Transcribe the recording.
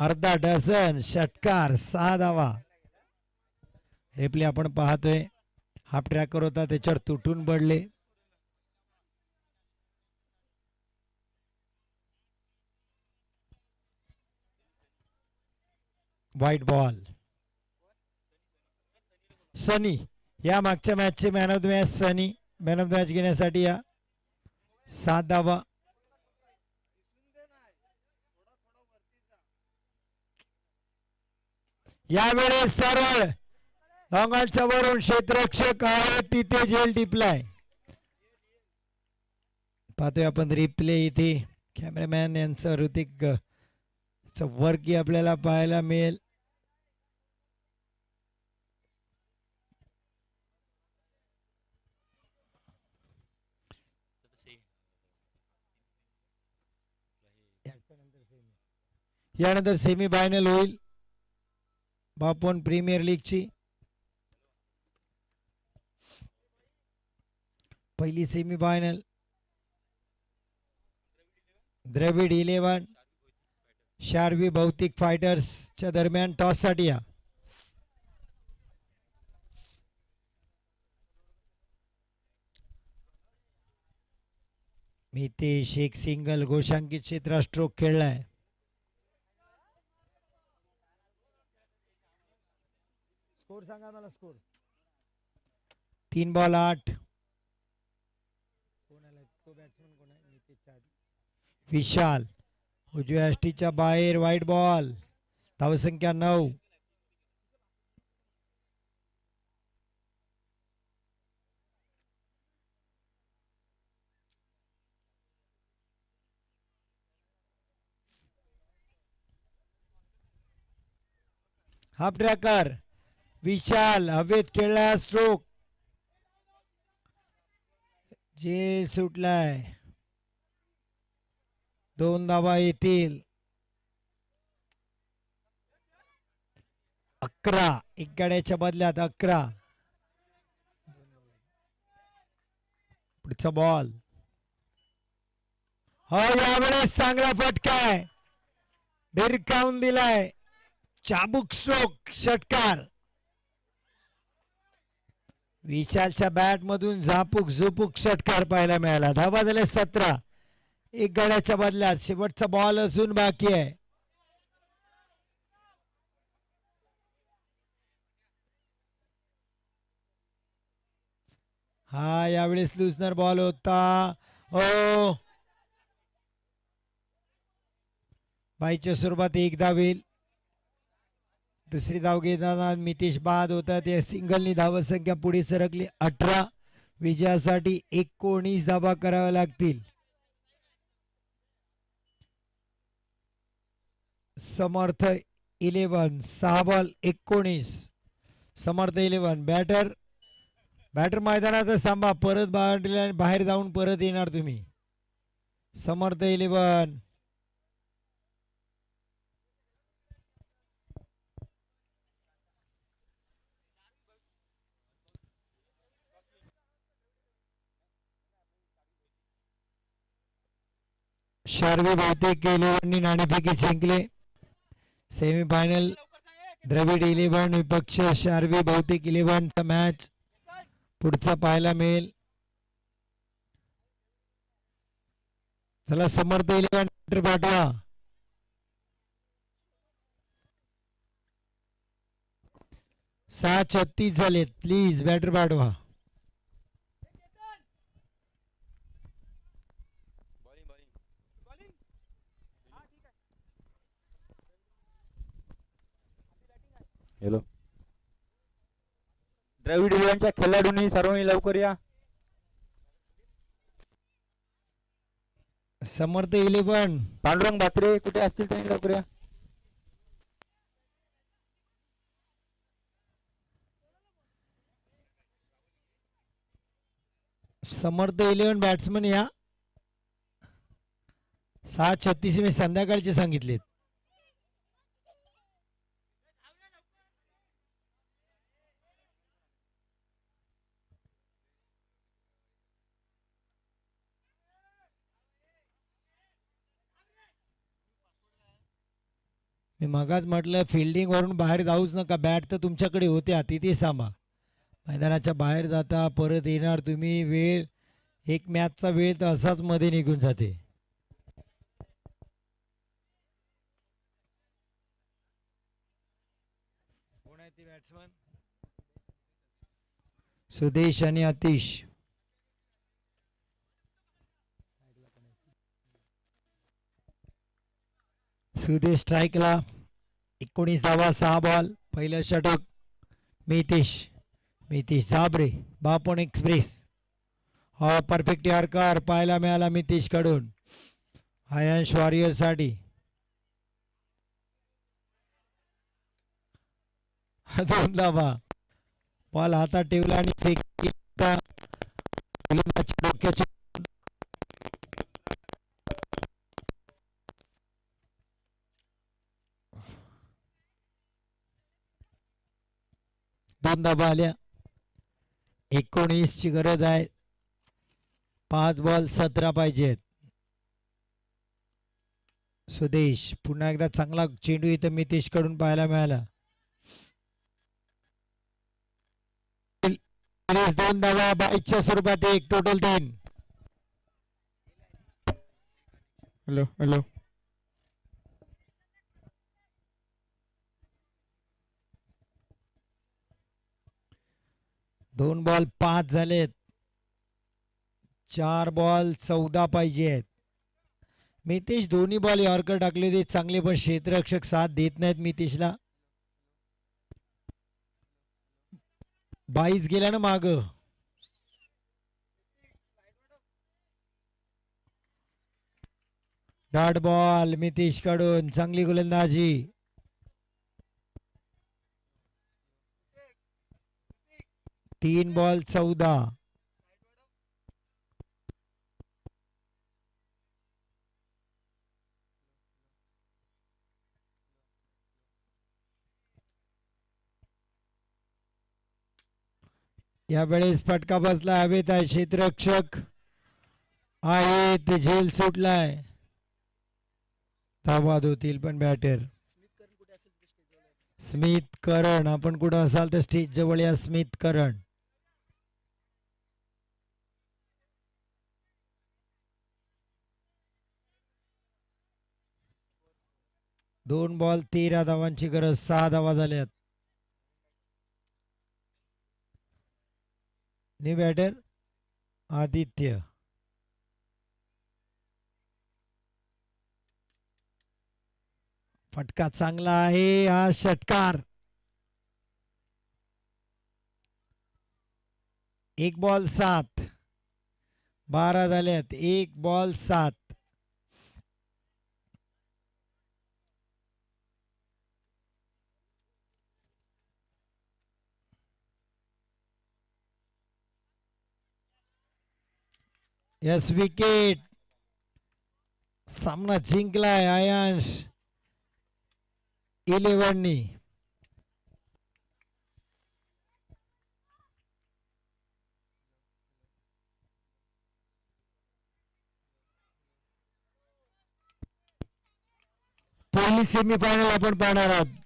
अर्धा डझन षटकार सहा धावा रेपली आपण पाहतोय. हाफ ट्रॅकर होता त्याच्यावर तुटून पडले. White ball. सनी या मागच्या मॅचचे man of the match Sunny man of the match घेण्यासाठी या सात धावा. यावेळेस सरळ लॉंगालच्या वरून क्षेत्ररक्षक आहे तिथे जेल टिपलाय. पाहतोय आपण रिप्ले इथे. कॅमेरामॅन यांचं ऋतिक अ, आपल्याला पाहायला मिळेल. यानंतर सेमी फायनल होईल. बापन प्रीमियर लीगची पहिली semi final Dravid eleven Sharvi Bhautik फायटर्सच्या दरम्यान टॉससाठी या मितेश एक सिंगल घोषांकित क्षेत्र स्ट्रोक खेळलाय स्कोर सांगा मला स्कोर. तीन बॉल आठ. विशाल. उजव्या अष्टीच्या बाहेर वाईट बॉल धावसंख्या नऊ. हाफ़ ट्रॅकर विशाल हवेत खेळला स्ट्रोक जे सुटलाय. दोन धावा येतील. अकरा. एक गाड्याच्या बदल्यात अकरा. पुढचा बॉल हो यावेळेस चांगला फटकाय भिरकावून दिलाय. चाबूक स्ट्रोक षटकार. विशालच्या बॅट मधून झापूक झुपूक षटकार पाहायला मिळाला. धावा झाले सतरा. एक गड्याच्या बदल्यात शेवटचा बॉल अजून बाकी आहे. हा यावेळेस लुजनर बॉल होता. ओ बाईच्या स्वरूपात एक धावेल दुसरी धाव घेताना मितेश बाद होता त्या सिंगलनी धावसंख्या पुढे सरकली अठरा. विजयासाठी एकोणीस धावा कराव्या लागतील. समर्थ इलेव्हन सहा बॉल एकोणीस. समर्थ इलेव्हन बॅटर बॅटर मैदानातच थांबा. परत बाहेर बाहेर जाऊन परत येणार तुम्ही. समर्थ इलेव्हन. शार्वी बहुतेक इलेव्हननी नाणेफेकी जिंकले. सेमीफायनल द्रविड इलेव्हन विपक्ष शार्वी बहुतेक इलेव्हनचा मॅच पुढचा पाहायला मिळेल. चला समर्थ इलेव्हन पाठवा. सहा छत्तीस झालेत. प्लीज बॅटर पाठवा हॅलो द्रविड इलेव्हनच्या खेळाडूंनी सर्वांनी लवकर या. समर्थ इलेव्हन. पांडुरंग भात्रे कुठे असतील त्यांनी लवकर या. समर्थ इलेव्हन बॅट्समन या. सहा छत्तीस मी संध्याकाळचे सांगितलेत. मी मगाच म्हटलं फिल्डिंगवरून बाहेर जाऊच नका. बॅट तर तुमच्याकडे होत्या तिथे थांबा मैदानाच्या बाहेर जाता परत येणार तुम्ही वेळ एक मॅचचा वेळ तर असाच मध्ये निघून जाते. कोण आहे ते बॅट्समन सुदेश आणि अतिश. सुदेश स्ट्राईकला एकोणीस धावा सहा बॉल पहिलं षटक मितिश मितिश झाबरे बापण एक्सप्रेस. हा परफेक्ट यारकार पाहायला मिळाला मितिशकडून आयांश वॉरियरसाठी दोन धावा. बॉल हातात ठेवला आणि फेक दोन आल्या एकोणीस ची गरज आहे. पाच बॉल सतरा पाहिजेत. सुदेश पुन्हा एकदा चांगला चेंडू इथं मितेशकडून पाहायला मिळाला. दोन धावा बाईसच्या स्वरूपात एक टोटल तीन. हॅलो हॅलो दोन बॉल पाच झालेत. चार बॉल चौदा पाहिजेत. मितेश दोन्ही बॉल यॉर्कर टाकले होते. चांगले पण क्षेत्ररक्षक साथ देत नाहीत मितेशला. बाईस गेला ना माग. डॉट बॉल मितेशकडून चांगली गोलंदाजी. तीन बॉल चौदा. यावेळेस फटका बसला हवेत आहे क्षेत्ररक्षक. आहे ते झेल सुटलाय. धावाद होतील पण बॅटर स्मिथ करण आपण कुठं असाल तर स्टेज जवळ या स्मिथ करण. दोन बॉल तेरा धावांची गरज सहा धावा झाल्यात. New batter Aditya. फटका चांगला आहे हा षटकार. एक बॉल सात. बारा झाल्यात एक बॉल सात. यस विकेट सामना जिंकलाय आयांश इलेव्हननी पहिली सेमीफायनल आपण पाहणार आहोत.